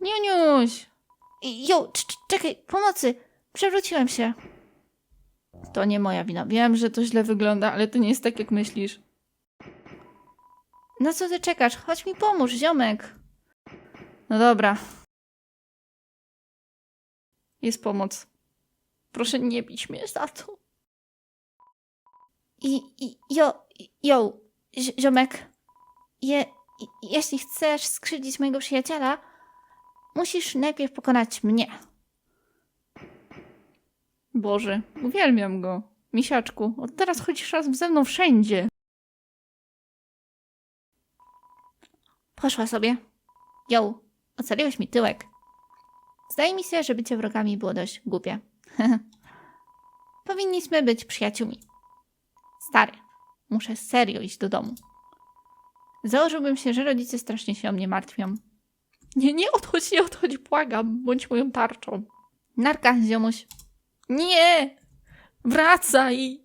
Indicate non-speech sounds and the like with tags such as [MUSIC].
Niuniuś! Jo, cz- cz- czekaj, pomocy! Przewróciłem się. To nie moja wina. Wiem, że to źle wygląda, ale to nie jest tak, jak myślisz. Na co ty czekasz? Chodź mi pomóż, ziomek. No dobra. Jest pomoc. Proszę nie bić mnie za to. I, i jo, jo, zi- ziomek. Je, jeśli chcesz skrzywdzić mojego przyjaciela, musisz najpierw pokonać mnie. Boże, uwielbiam go. Misiaczku, od teraz chodzisz razem ze mną wszędzie. Poszła sobie. Jo, ocaliłeś mi tyłek. Zdaje mi się, że bycie wrogami było dość głupie. [LAUGHS] Powinniśmy być przyjaciółmi. Stary, muszę serio iść do domu. Założyłbym się, że rodzice strasznie się o mnie martwią. Nie, nie odchodź, nie odchodź, błagam. Bądź moją tarczą. Narka, ziomuś. Nie! Wracaj!